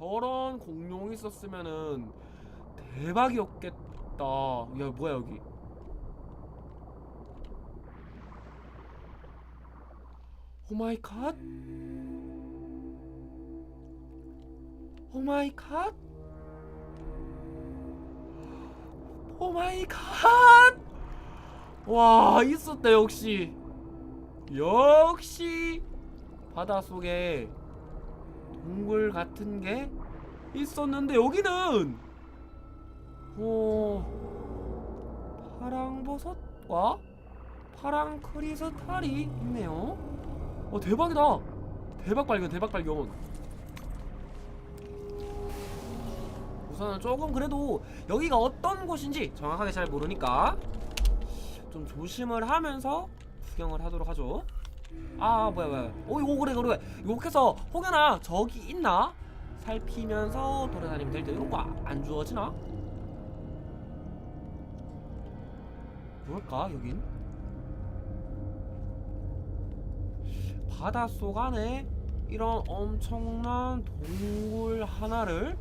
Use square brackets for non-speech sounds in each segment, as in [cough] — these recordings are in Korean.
저런 공룡이 있었으면은 대박이었겠다. 야 뭐야 여기? 오 마이 갓. 오 마이 갓. 오 마이 갓. 와 있었다 역시. 역시 바닷속에 동굴 같은 게 있었는데 여기는 어 파랑버섯과 파랑 크리스탈이 있네요. 어 대박이다. 대박 발견 대박 발견. 우선은 조금 그래도 여기가 어떤 곳인지 정확하게 잘 모르니까 좀 조심을 하면서 구경을 하도록 하죠. 아 뭐야 뭐야. 어 이거 그래 그래. 이거 해서 혹여나 저기 있나 살피면서 돌아다니면 될 때 이런 거 안 주어지나? 뭘까 여긴? 바닷속 안에 이런 엄청난 동굴 하나를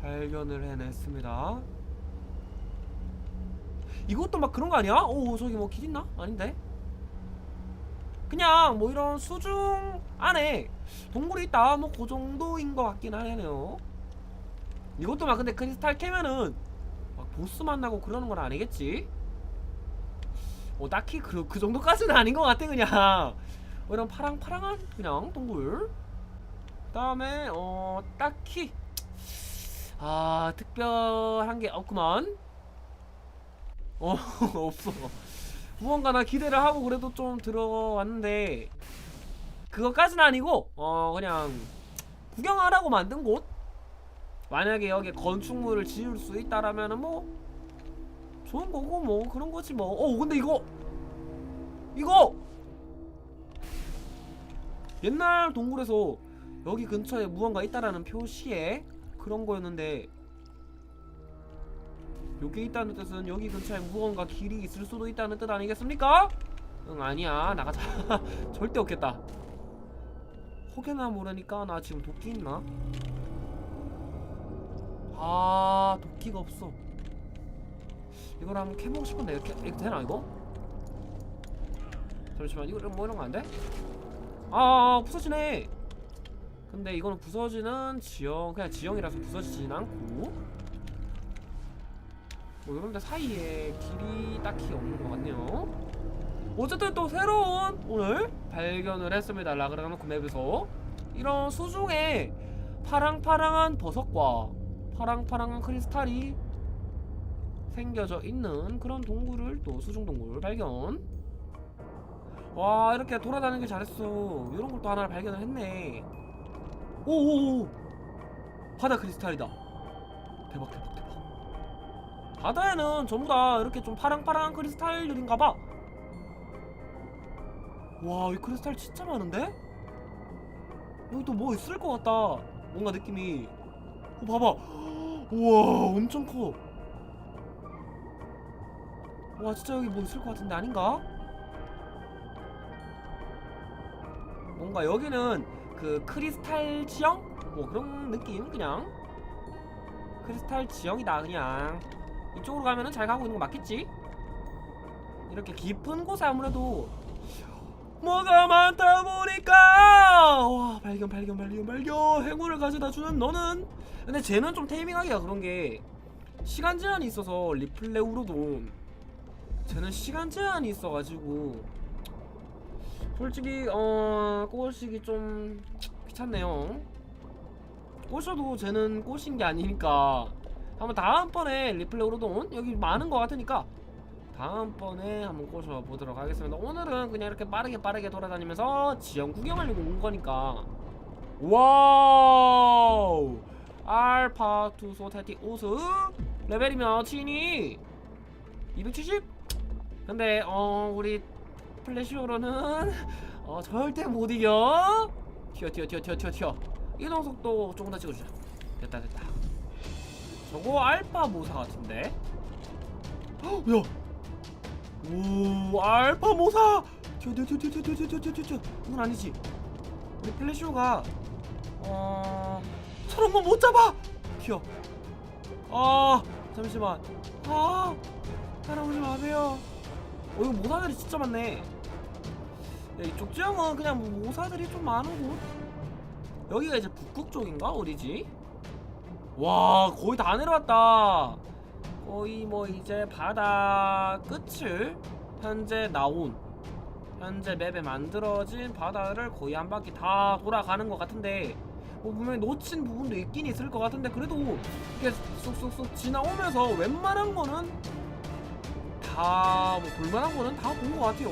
발견을 해냈습니다. 이것도 막 그런 거 아니야? 오 저기 뭐 길 있나? 아닌데? 그냥 뭐 이런 수중 안에 동굴이 있다 뭐 그 정도인 것 같긴 하네요. 이것도 막 근데 크리스탈 캐면은 막 보스 만나고 그러는 건 아니겠지? 어 딱히 그, 그 정도까지는 아닌 것 같아 그냥 뭐 이런 파랑파랑한 그냥 동굴 그 다음에 어 딱히 아 특별한 게 없구만 어 [laughs] 없어 무언가 나 기대를 하고 그래도 좀 들어왔는데 그것까지는 아니고 어 그냥 구경하라고 만든 곳? 만약에 여기에 건축물을 지을 수 있다라면은 뭐 좋은 거고 뭐 그런 거지 뭐어 근데 이거! 이거! 옛날 동굴에서 여기 근처에 무언가 있다라는 표시에 그런 거였는데 여기 있다는 뜻은 여기 근처에 무언가 길이 있을 수도 있다는 뜻 아니겠습니까? 응 아니야 나가자 [laughs] 절대 없겠다 혹여나 모르니까 나 지금 도끼 있나? 아 도끼가 없어 이걸 한번 캐보고 싶은데 이렇게, 이렇게 되나 이거? 잠시만 이거 뭐 이런 거 안 돼? 아 부서지네 근데 이거는 부서지는 지형 그냥 지형이라서 부서지진 않고 뭐 이런 데 사이에 길이 딱히 없는 것 같네요. 어쨌든 또 새로운 오늘 발견을 했습니다. 라그라노크 맵에서. 이런 수중에 파랑파랑한 버섯과 파랑파랑한 크리스탈이 생겨져 있는 그런 동굴을 또 수중 동굴 발견. 와 이렇게 돌아다니길 잘했어. 이런 걸 또 하나 발견을 했네. 오오오. 바다 크리스탈이다. 대박 대박 대박 바다에는 전부 다 이렇게 좀 파랑파랑한 크리스탈들인가봐. 와이 크리스탈 진짜 많은데? 여기 또 뭐 있을 것 같다. 뭔가 느낌이. 어 봐봐. 우와 엄청 커. 와 진짜 여기 뭐 있을 것 같은데 아닌가? 뭔가 여기는 그 크리스탈 지형? 뭐 그런 느낌 그냥? 크리스탈 지형이다 그냥 이쪽으로 가면은 잘 가고 있는 거 맞겠지? 이렇게 깊은 곳에 아무래도 뭐가 많다 보니까! 와 발견 발견 발견 발견! 행운을 가져다 주는 너는! 근데 쟤는 좀 테이밍하기가 그런 게 시간 제한이 있어서 리플레우로도 쟤는 시간 제한이 있어가지고 솔직히 어 꼬시기 좀 귀찮네요. 꼬셔도 쟤는 꼬신 게 아니니까 한번 다음번에 리플레우로돈 여기 많은 거 같으니까. 다음번에 한번 꼬셔 보도록 하겠습니다. 오늘은 그냥 이렇게 빠르게 빠르게 돌아다니면서 지형 구경하려고 온 거니까. 와우! 알파 투소 테티 우스 레벨이 몇이니 270? 근데 어 우리 플래시오로는 [laughs] 어 절대 못 이겨. 튀어 튀어 튀어 튀어 튀어 튀어. 이동 속도 조금 더 찍어주자. 됐다 됐다 저거 알파 모사 같은데 헉, 야! 오 알파 모사 튀어 튀어 튀어 튀어 튀어 튀어 튀어 튀어 튀어 이건 아니지 우리 플래시오가 어 저런 거못 잡아 튀어 아 잠시만 아 따라오지 마세요 어 이거 모사들이 진짜 많네 야, 이쪽 지형은 그냥 뭐 모사들이 좀 많은 곳 여기가 이제 북극 쪽인가 어디지 와 거의 다 내려왔다 거의 뭐 이제 바다 끝을 현재 나온 현재 맵에 만들어진 바다를 거의 한 바퀴 다 돌아가는 것 같은데 뭐 분명히 놓친 부분도 있긴 있을 것 같은데 그래도 이게 쏙쏙쏙 지나오면서 웬만한 거는 다 뭐 볼만한 거는 다 본 것 같아요.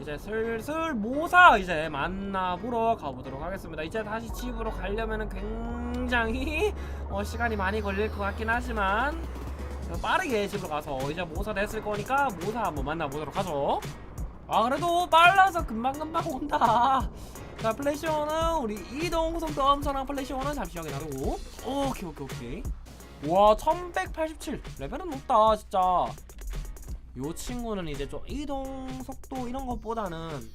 이제 슬슬 모사 이제 만나보러 가보도록 하겠습니다. 이제 다시 집으로 가려면은 굉장히 어, 시간이 많이 걸릴 것 같긴 하지만 빠르게 집으로 가서 이제 모사 됐을 거니까 모사 한번 만나보도록 하죠. 아 그래도 빨라서 금방금방 온다. 자 플래시오는 우리 이동 속도 엄청난 플래시오는 잠시 확인하고 오케이 오케이 오케이 와 1187 레벨은 높다 진짜 요 친구는 이제 좀 이동 속도 이런 것보다는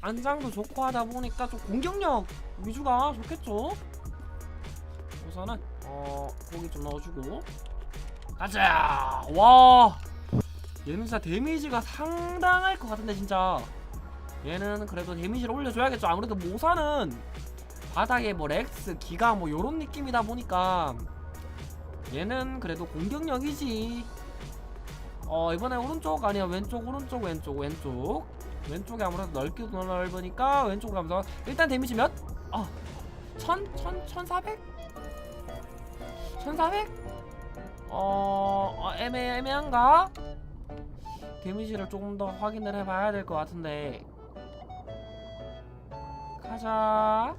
안장도 좋고 하다 보니까 좀 공격력 위주가 좋겠죠? 우선은 어 고기 좀 넣어주고. 가자! 와! 얘는 진짜 데미지가 상당할 것 같은데 진짜. 얘는 그래도 데미지를 올려줘야겠죠. 아무래도 모사는 바닥에 뭐 렉스 기가 뭐 요런 느낌이다 보니까 얘는 그래도 공격력이지 어 이번에 오른쪽 아니야 왼쪽 오른쪽 왼쪽 왼쪽 왼쪽이 아무래도 넓기도 넓으니까 왼쪽으로 가면서 일단 데미지 몇? 아 천? 천? 천사백? 천사백? 어, 어 애매, 애매한가? 데미지를 조금 더 확인을 해봐야 될 것 같은데 가자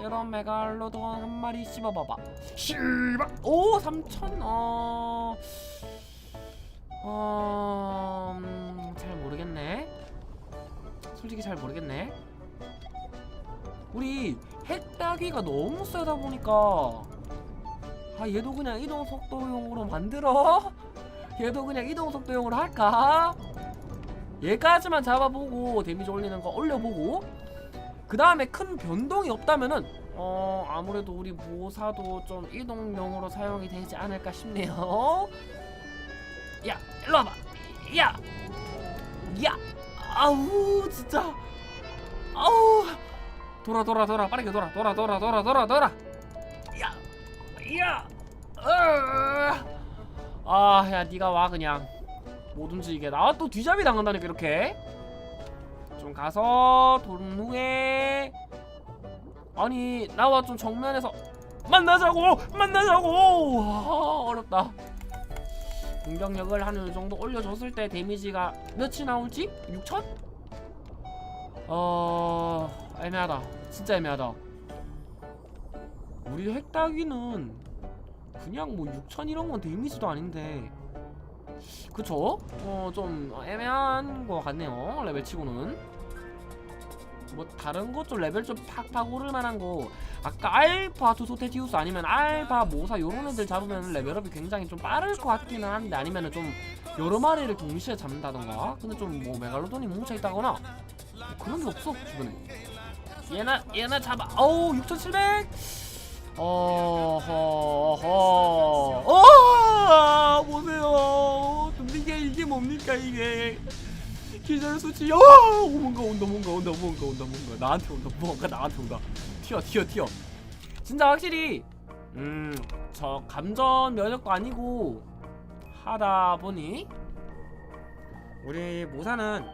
이런 메갈로돈 한 마리 씹어봐봐 씨발 오 3천 어... 어... 음, 잘 모르겠네 솔직히 잘 모르겠네 우리 핵따기가 너무 세다 보니까 아 얘도 그냥 이동 속도용으로 만들어? [laughs] 얘도 그냥 이동 속도용으로 할까? 얘까지만 잡아보고 데미지 올리는 거 올려보고 그 다음에 큰 변동이 없다면은 어 아무래도 우리 모사도 좀 이동용으로 사용이 되지 않을까 싶네요. 야 일로 와봐. 야, 야, 아우 진짜, 아우. 돌아 돌아 돌아. 빠르게 돌아. 돌아 돌아 돌아 돌아 돌아. 야, 야, 어. 아야 네가 와 그냥. 못 움직이게. 나 또 뒤잡이 당한다니까 이렇게. 좀 가서 도른 후에. 아니 나와 좀 정면에서 만나자고! 만나자고! 아, 어렵다 공격력을 한 어느 정도 올려줬을 때 데미지가 몇이 나올지? 6천? 어 애매하다. 진짜 애매하다. 우리 핵따기는 그냥 뭐 6천 이런 건 데미지도 아닌데. 그쵸? 어 좀 애매한 것 같네요 레벨 치고는 뭐 다른 것 좀 레벨 좀 팍팍 오를 만한 거 아까 알파 투소테티우스 아니면 알파 모사 요런 애들 잡으면 레벨업이 굉장히 좀 빠를 것 같기는 한데 아니면은 좀 여러 마리를 동시에 잡는다던가? 근데 좀 뭐 메갈로돈이 뭉쳐있다거나? 뭐 그런 게 없어 주변에. 얘나 얘나 잡아. 어우 6700 어허허. 어 보세요. 이게 이게 뭡니까 이게 기절 수치. 어 뭔가 온다 뭔가 온다 뭔가 온다 뭔가. 나한테 온다 뭔가 나한테 온다. 튀어 튀어 튀어. 진짜 확실히 음 저 감전 면역도 아니고 하다 보니 우리 모사는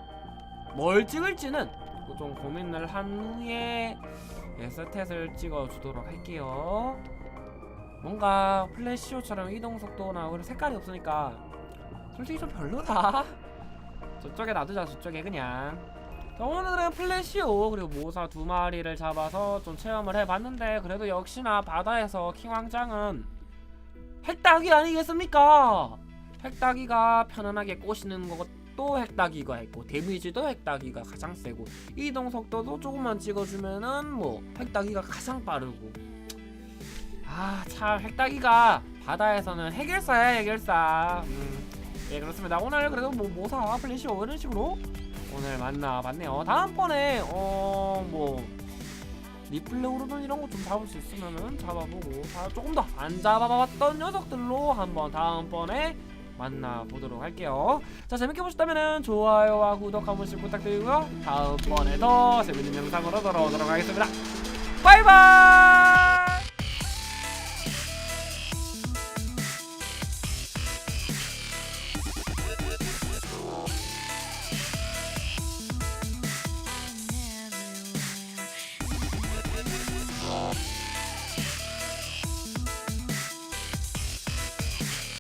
뭘 찍을지는 좀 고민을 한 후에 예, 스탯을 찍어주도록 할게요. 뭔가 플래시오처럼 이동 속도나 색깔이 없으니까 솔직히 좀 별로다. 저쪽에 놔두자 저쪽에 그냥. 자, 오늘은 플래시오 그리고 모사 두 마리를 잡아서 좀 체험을 해봤는데 그래도 역시나 바다에서 킹왕짱은 핵닭이 아니겠습니까? 핵닭이가 편안하게 꼬시는 것도 핵닭이가 있고 데미지도 핵닭이가 가장 세고 이동 속도도 조금만 찍어주면은 뭐 핵닭이가 가장 빠르고 아 참 핵닭이가 바다에서는 해결사야 해결사 음, 예 그렇습니다 오늘 그래도 뭐 모사 플래시오 이런 식으로 오늘 만나봤네요 다음번에 어 뭐 리플레오로는 이런 거 좀 잡을 수 있으면은 잡아보고 아, 조금 더 안 잡아봤던 녀석들로 한번 다음번에 만나보도록 할게요. 자 재밌게 보셨다면은 좋아요와 구독 한 번씩 부탁드리고요. 다음번에 더 재밌는 영상으로 돌아오도록 하겠습니다. 바이바이.